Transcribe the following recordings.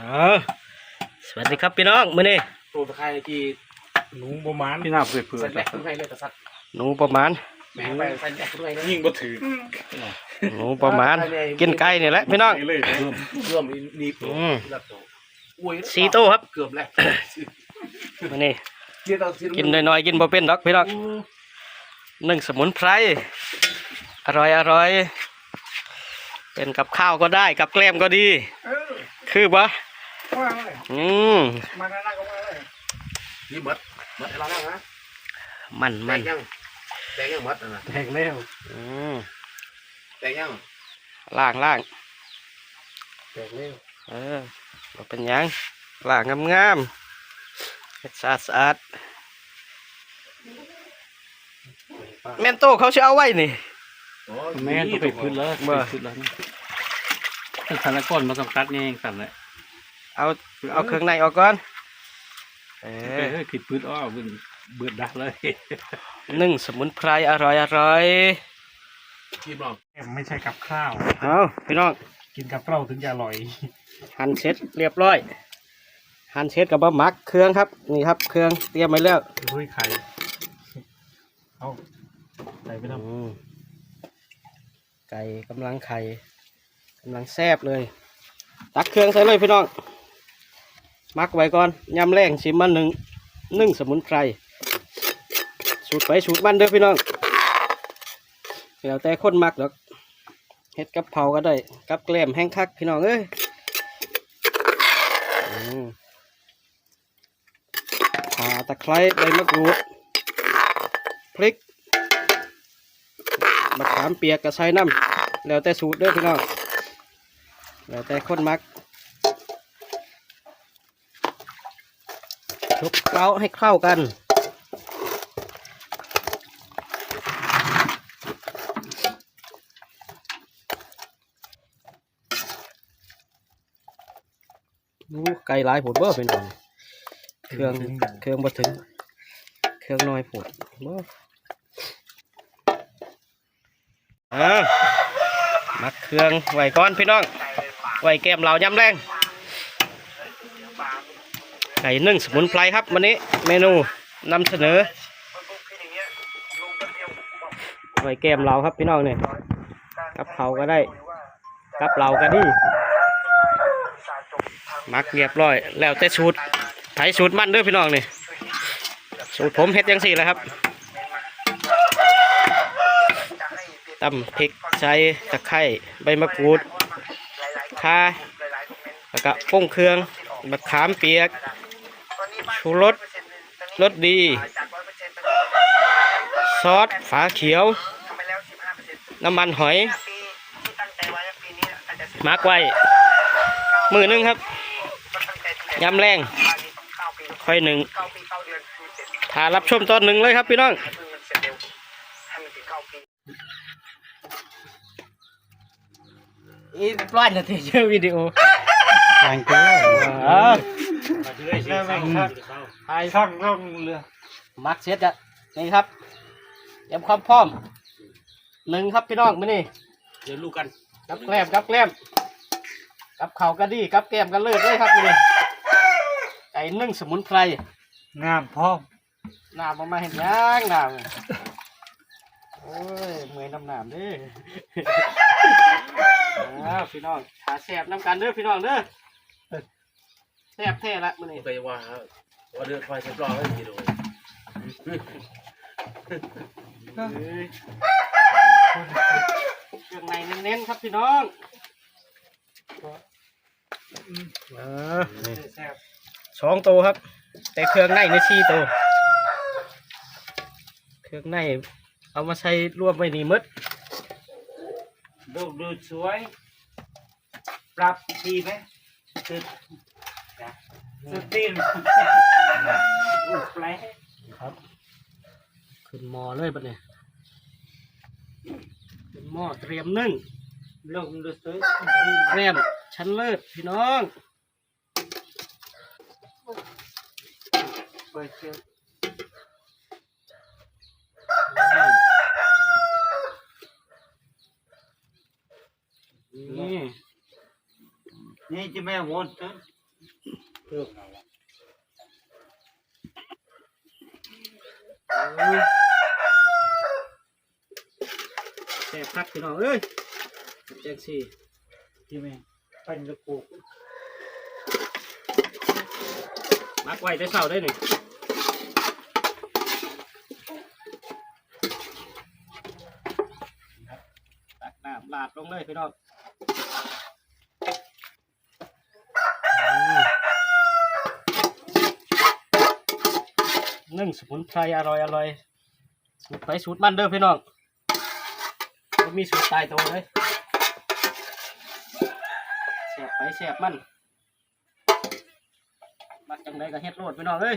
เอาสวัสดีครับพี่น้องมื้อนี้ตัวตะไคร้กี่หนูประมาณพี่นาเพื่อเพื่อใส่แบกทุกไงเลยกระสัดหนูประมาณแบกไปใส่แบกทุกไงเลยยิ่งบ่ถือหนูประมาณกินไก่นี่แหละพี่น้องเลยเรื่อมนี่อืมแบบอุ้ยสีโต้ครับเกือบแล้วมื้อนี้เดี๋ยวเราสิกินน้อยๆกินบ่เป็นดอกพี่น้องหนึ่งสมุนไพรอร่อยอร่อยเป็นกับข้าวก็ได้กับแกล้มก็ดี คือปะ ว่าเลยอืมมาหน้าก็มาเลยนี่มัดมัดอะไรแล้วนะมันแตมันงยังแตงยังมัดนะแทงแล้วอืมแตงยังล่างล่างแตงแล้วเออบ่เป็นหยังล่างงามๆเฮ็ดสะอาดสะอาดแม่นโตเขาสิเอาไว้นี่แม่ต้องไปพื้นแล้วบ่ไปพื้นแล้วถ้าสันละก้อนมาต้องตัดแง่งสั่นแหละ เอาเอาเครื่องในออกก่อนเอเอออผิดพื้นอ้อเบิ่งเบือดดักเลยหนึ่งสมุนไพรอร่อยอร่อยทีมลองไม่ใช่กับข้าวเอาพี่น้องกินกับข้าวถึงจะอร่อย หั่นเสร็จเรียบร้อย หั่นเสร็จกับบะหมักเครื่องครับ นี่ครับเครื่องเตรียมไว้แล้วเฮ้ยไข่เอาใส่ไปทอืมไก่กำลังไข่กำลังแซบเลย ตักเครื่องใส่เลยพี่น้อง มักไว้ก่อนยำแรงชิมมันหนึ่งนึ่งสมุนไพรสูตรไปสูตรมันเด้อพี่น้องแล้วแต่คนมักหรอกเฮ็ดกับเผาก็ได้กับแกล้มแห้งคักพี่น้องเอ้ยขาตะไคร้ใบมะกรูดพริกมะขามเปียกกับใส่น้ำแล้วแต่สูตรเด้อพี่น้องแล้วแต่คนมัก คลุกเคล้าให้เข้ากันดูไก่หลายผดบ่พี่น้องเครื่องเครื่องบ่ถึง เครื่องน้อยผดบ่อ่ามักเครื่องไว้ก่อนพี่น้องไว้แก้มเรายำแรง ไก่นึ่งสมุนไพรครับวันนี้เมนูนำเสนอไว้แก้มเราครับพี่น้องเนี่ยกับเขาก็ได้กับเราก็ดีมักเรียบร้อย แล้วแต่สูตรไถสูตรมันเด้อพี่น้องเนี่สูตรผมเฮ็ดยังสี่แล้วครับตำพริกใส่ตะไคร้ใบมะกรูดข่าแล้วก็ป้งเครื่องมะขามเปียก ชูรสรสดี ซอสฝาเขียว น้ำมันหอยมาร์กไว้มือหนึงครับยำแรงค่อยหนึ่งถ้ารับชมตอนหนึ่งเลยครับพี่น้องอีปล่อยนาทีเชื่อวิดีโอแรงเกิน อ่าไอ้ช่างร่องเรือมักเสร็จอะนี่ครับเตรียมความพร้อมหนึ่งครับพี่น้องมานี่เดี๋ยวลูกกันกับแกล้มกับแกล้มกับเข่าวกระดีกับแกล้มกันเลยเลยครับมานี่ไก่นึ่งสมุนไพรงามพร้อมน้ำมามาเห็นยังน้ำโอ้ยเมื่อยน้ำน้ำเด้ออ้าวพี่น้องหาแสบน้ำกันเด้อพี่น้องเด้อ แสบแท้ละมื้อนี้ ไปว่าว่าเดือดไฟเสร็จรอให้กี่ดูเอ้ยเครื่องในเน้นๆครับพี่น้องเออนี่สองตัวครับ แต่เครื่องในในสี่ตัวเครื่องในเอามาใช้รวมไว้นี่หมดดูดูสวย ปรับดีไหมสุด สุดตีนแปลครับ ขึ้นหม้อเลยปะเนี่ยขึ้นหม้อเตรียมนึ่งลงดูสวยเตรียมชั้นเลิศพี่น้องเปิดเชือกนี่นี่จะไม่หมดเพิ่มเอาละแซ่บคักพี่น้องเอ้ยแจ็คสี่ที่แม่งเป็นกระปุกมักไว้ได้เศร้าได้หนึ่งตักน้ำลาดลงเลยพี่น้อง นึ่งสมุนไพรอร่อยอร่อยสูตรไปสูตรมันเด้อพี่น้องบ่มีสูตรตายตัวเลยแสบไปแสบมันมักจังไดก็เฮ็ดโลดพี่น้องเอ้ย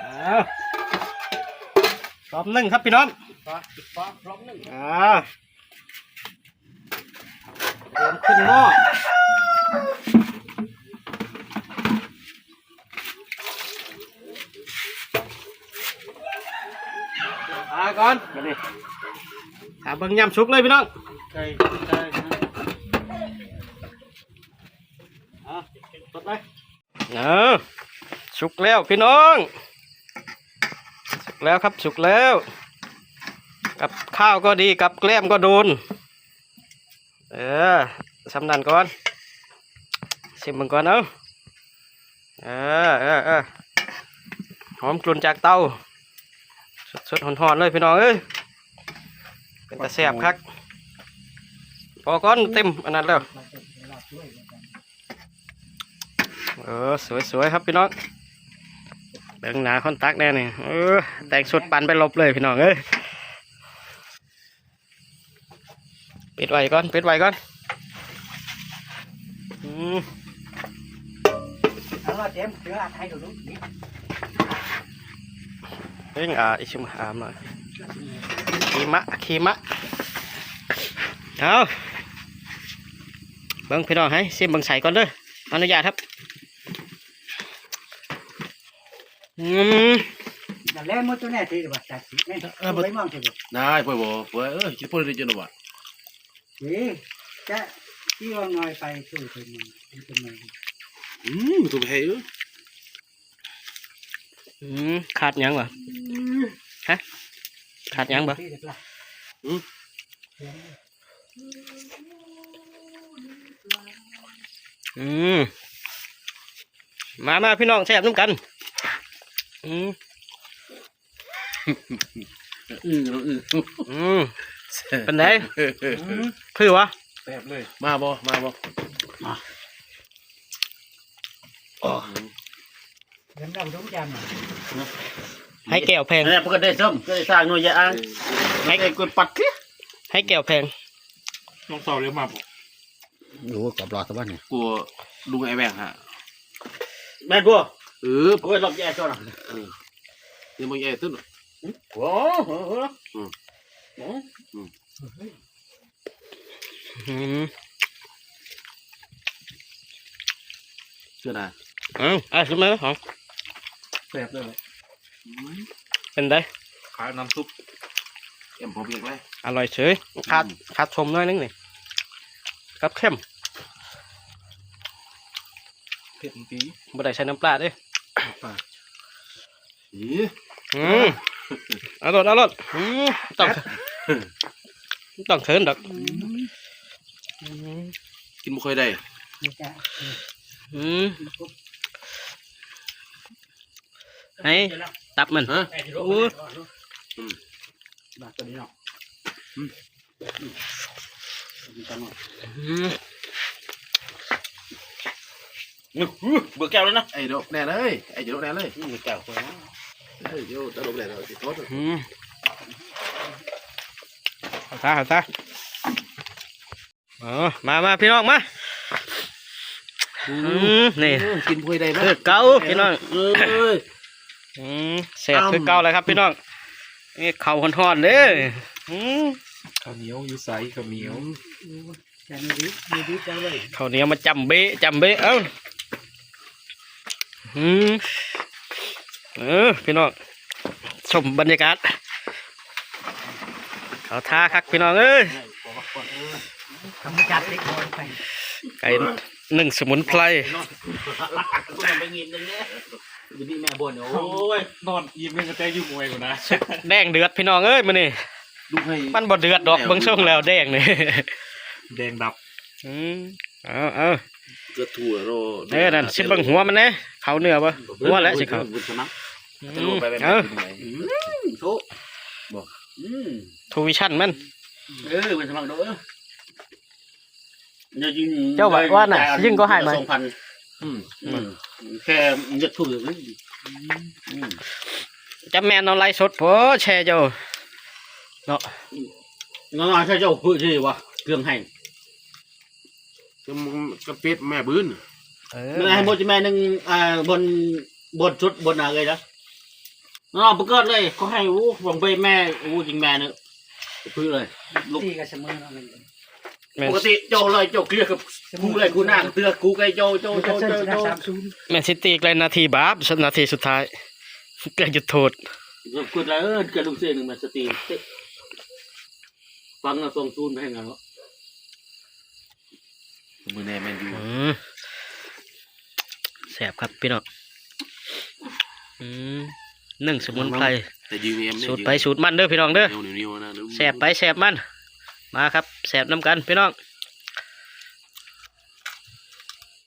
อ้าวรอบหนึ่งครับพี่น้องฟ้าติดฟ้าพร้อมหนึ่งอ่า เตรียมขึ้นหม้ออาก่อนมาดิหาเบิ่งยำสุกเลยพี่น้องใช่ใช่นะอะตดเลยเนอะสุกแล้วพี่น้อง สุกแล้วครับสุกแล้ว กับข้าวก็ดีกับแกล้มก็โดน เออสำนันก่อนชิมมันก่อนเอาเออเออเออหอมกลุ่นจากเตาสดๆหอนๆเลยพี่น้องเอ้ยเป็นตะแสบคักพอก้อนเต็มอันนั้นแล้วมันจะมีลาบด้วยเออสวยๆครับพี่น้องเบิ่งหนาคอนตักแน่นี่เออแต่งสุดปันไปลบเลยพี่น้องเอ้ย ปิดไว้ก่อนปิดไว้ก่อนอืมเอาละเต็มเสืออาไทยเดี๋ยวนู้นนี่เร่งอ่าอิชุมหามหน่อยขีมะขีมะเอาเบิ่งพี่น้องให้ซิมเบิ่งใส่ก่อนเด้ออนุญาตครับอืมแต่แล้วมันตัวแน่ที่ว่าจัดสิแม่ตัวไม่มองที่ว่าได้ป่วยบ่ป่วยเออคิดพูดได้จนว่ะ นี่จะที่ว่าน้อยไปช่วยคนมันเป็นไงอืมถูกให้เอออืมขาดหยังวะฮะขาดหยังบ่ที่เด็กละอืมมามาพี่น้องแซ่บน้ำกัน อืมอืมอืมอืม เป็นไงคือวะแซ่บเลย มาบ่มาบ่เงินเราทุกอย่างให้แก้วแพงอันนี้พวกได้ซ้ำก็ได้สร้างหน่วยยาอ่างให้ไอ้กดปัดเสียให้แก้วแพงน้องสาวเรียกมาบ่รู้กับรอดตะวันเนี่ยกูลุงไอ้แบงฮะแม่นบ่เออโอ้ยหลอกแย่จ้าน่ะนี่มึงแย่ตึ้นโอ้โหอืม เชื่อนะเอ้าอะขึ้นมาแล้วของแซ่บเลยเป็นไงขายน้ำซุปเอ็มผมเพียงไรอร่อยเฉยขาดขาดชมน้อยนึงนี่กับเข้มเผ็ดปีบ่ได้ใช้น้ำปลาเด้วยอีอืมอร่อยอร่อยอืมต้อง ต้องเขินดอกอืมกินบ่ค่อยได้นี่จ้ะอืมให้ตับมันฮะโอ้บาทตัวนี้เนาะอืมเบื่อแก้วแล้วนะไอ้ดอกแน่เลยไอ้เจ้าดอกแน่เลยเบื่อแก้วคนนะเฮ้ยเดี๋ยวตลกแน่เลยสิโทษอืมเอา ซะเอาซะเออมามาพี่น้องมาอืมนี่กินบ่ค่อยได้มั้คือเก่าพี่น้องเอ้ยอืมเสียบคือเก่าเลยครับพี่น้องนี่เข่าห่อนๆเด้ออืมข้าวเหนียวอยู่ใสข้าวเหนียวแต่ไม่ดีไม่ดีจังเลยข้าวเหนียวมาจำเบะจำเบะเอ้าอืมเออพี่น้องชมบรรยากาศ เขาท่าคักพี่น้องเอ้ยบอกว่ากำจัดเล็กน้อยไปไก่นึ่งสมุนไพรไปกินตรงนี้อยู่ที่แม่บ่นโอ้ยนอนยิ้มนึงก็แต่ยุ่งมวยกูนะแดงเดือดพี่น้องเอ้ยมื้อนี้ลูกให้มันบ่เดือดดอกเบิ่งช่วงแล้วแดงนี่แดงดับอืมเอาเอาเกลือถั่วโรเด้อนั่นสิเบิ่งหัวมันแหน่เขาเนื้อบ่หัวแล้วสิเขาบุญชนะอืจะมลงไปเป็นเออโชบอกอืม ทูวิชั่นมันเออเป็นสมัครด้วยเดี๋ยวยิงเจ้าว่าว่าน่ะยิงก็ให้ไหมสองพันอืมอืมแค่เงินถูกเลยอืมจะแม่นเอาไลฟ์สดโพแชร์เจ้าเนาะงอนใช่เจ้าพูดที่วะเครื่องให้จะมึงกระเป็ดแม่บื้นเอเมื่อไงโมจิแม่หนึ่งอ่าบนบนชุดบนอะไรนะน้องประเกิดเลยเขาให้อู้ผมไปแม่อู้จริงแม่เนอะ พื้นเลยลูกตีกับเสมอเนาะมันแม่นปกติเจ้าเลยเจ้าเคลียร์กับกูเลยกูหน้าเตือกูไกเจ้าเจ้ามันก็เจ้าเส้นเจ้าชนะเจ้าสามศูนย์แมนซิตี้ใกล้นาทีบาปนาทีสุดท้ายใกล้จุดโทษกูเลยเออเกิดลูกเสียหนึ่งมาสตรีมฟังนะส่งซูนไปให้งานวะมือแน่แมนยูอืมแสบครับพี่น้องอืม นึ่งสมุนไพรแต่ยืมเอ็มสูตรไปสูตรมันเด้อพี่น้องเด้อเหนียวเหนียวนะแสบไปแสบมันมาครับแสบน้ำกันพี่น้อง